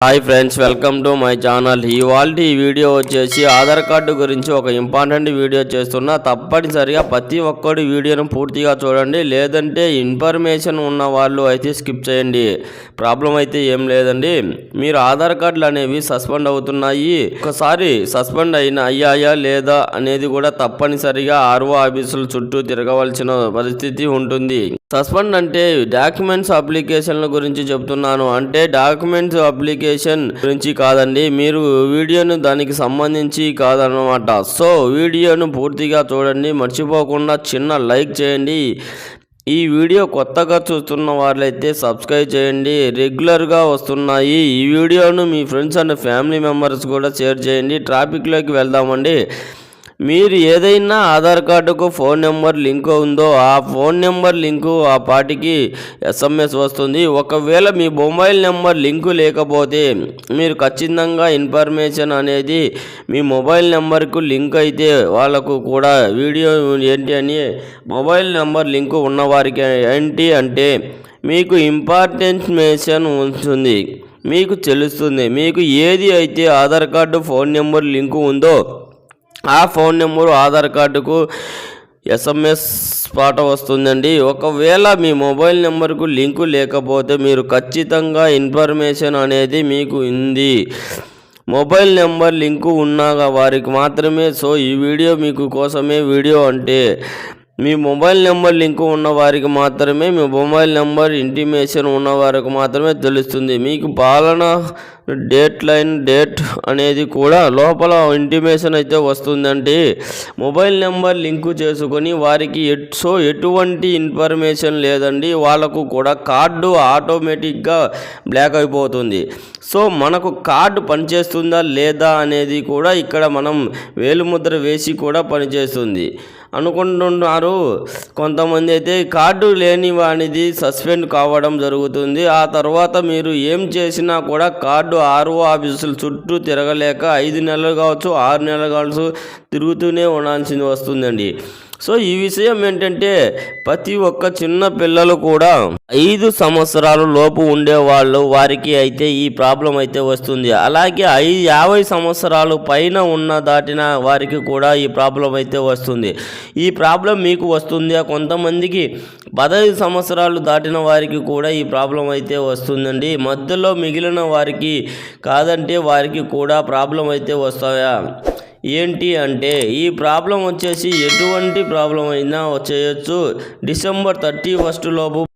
Hi friends welcome to my channel ఇవాళ ఈ video వచ్చేసి ఆధార్ కార్డు గురించి ఒక ఇంపార్టెంట్ వీడియో చేస్తున్నా. తప్పనిసరిగా ప్రతి ఒక్కరు వీడియోను పూర్తిగా చూడండి. లేదంటే ఇన్ఫర్మేషన్ ఉన్న వాళ్ళు అయితే స్కిప్ చేయండి. ప్రాబ్లం అయితే ఏం లేదండి. మీరు ఆధార్ కార్డులు అనేవి సస్పెండ్ అవుతున్నాయి. ఒకసారి సస్పెండ్ అయిన అయ్యాయా లేదా అనేది కూడా తప్పనిసరిగా ఆర్ఓ ఆఫీసుల చుట్టూ తిరగవలసిన పరిస్థితి ఉంటుంది. సస్పెండ్ అంటే డాక్యుమెంట్స్ అప్లికేషన్ల గురించి చెప్తున్నాను. అంటే డాక్యుమెంట్స్ అప్లికేషన్ గురించి కాదండి. మీరు వీడియోను దానికి సంబంధించి కాదన్నమాట. సో వీడియోను పూర్తిగా చూడండి. మర్చిపోకుండా చిన్న లైక్ చేయండి. ఈ వీడియో కొత్తగా చూస్తున్న వాళ్ళైతే సబ్స్క్రైబ్ చేయండి. రెగ్యులర్గా వస్తున్నాయి. ఈ వీడియోను మీ ఫ్రెండ్స్ అండ్ ఫ్యామిలీ మెంబర్స్ కూడా షేర్ చేయండి. ట్రాఫిక్లోకి వెళ్దామండి. మీరు ఏదైనా ఆధార్ కార్డుకు ఫోన్ నెంబర్ లింక్ ఉందో ఆ ఫోన్ నెంబర్ లింకు ఆ పాటికి ఎస్ఎంఎస్ వస్తుంది. ఒకవేళ మీ మొబైల్ నెంబర్ లింకు లేకపోతే మీరు ఖచ్చితంగా ఇన్ఫర్మేషన్ అనేది మీ మొబైల్ నెంబర్కు లింక్ అయితే వాళ్ళకు కూడా వీడియో ఏంటి అని మొబైల్ నెంబర్ లింకు ఉన్నవారికి ఏంటి అంటే మీకు ఇంపార్టెన్మేషన్ ఉంటుంది. మీకు తెలుస్తుంది. మీకు ఏది అయితే Aadhaar card phone number link ఉందో ఆ ఫోన్ నెంబరు ఆధార్ కార్డుకు ఎస్ఎంఎస్ పాట వస్తుందండి. ఒకవేళ మీ మొబైల్ నెంబర్కు లింకు లేకపోతే మీరు ఖచ్చితంగా ఇన్ఫర్మేషన్ అనేది మీకు ఉంది. మొబైల్ నెంబర్ లింకు ఉన్న వారికి మాత్రమే. సో ఈ వీడియో మీకు కోసమే వీడియో అంటే మీ మొబైల్ నెంబర్ లింక్ ఉన్న వారికి మాత్రమే మీ మొబైల్ నెంబర్ ఇంటిమేషన్ ఉన్న వారికి మాత్రమే తెలుస్తుంది. మీకు పాలన డేట్ లైన్ డేట్ అనేది కూడా లోపల ఇంటిమేషన్ అయితే వస్తుందండి. మొబైల్ నెంబర్ లింకు చేసుకొని వారికి ఎట్ సో ఎటువంటి ఇన్ఫర్మేషన్ లేదండి. వాళ్ళకు కూడా కార్డు ఆటోమేటిక్గా బ్లాక్ అయిపోతుంది. సో మనకు కార్డు పనిచేస్తుందా లేదా అనేది కూడా ఇక్కడ మనం వేలుముద్ర వేసి కూడా పనిచేస్తుంది. అనుకుంటున్నారు. కొంతమంది అయితే కార్డు లేని వానిది సస్పెండ్ కావడం జరుగుతుంది. ఆ తర్వాత మీరు ఏం చేసినా కూడా కార్డు ఆర్ఓ ఆఫీసుల చుట్టూ తిరగలేక ఐదు నెలలు కావచ్చు ఆరు నెలలు కావచ్చు తిరుగుతూనే ఉండాల్సింది వస్తుందండి. సో ఈ విషయం ఏంటంటే ప్రతి ఒక్క చిన్న పిల్లలు కూడా ఐదు సంవత్సరాల లోపు ఉండేవాళ్ళు వారికి అయితే ఈ ప్రాబ్లం అయితే వస్తుంది. అలాగే ఐ యాభై సంవత్సరాలు పైన ఉన్న దాటిన వారికి కూడా ఈ ప్రాబ్లం అయితే వస్తుంది. ఈ ప్రాబ్లం మీకు వస్తుందా. కొంతమందికి పదహైదు సంవత్సరాలు దాటిన వారికి కూడా ఈ ప్రాబ్లం అయితే వస్తుందండి. మధ్యలో మిగిలిన వారికి కాదంటే వారికి కూడా ప్రాబ్లం అయితే వస్తాయా? ఏంటి అంటే ఈ ప్రాబ్లం వచ్చేసి ఎటువంటి ప్రాబ్లం అయినా వచ్చేయచ్చు. డిసెంబర్ థర్టీ ఫస్ట్ లోపు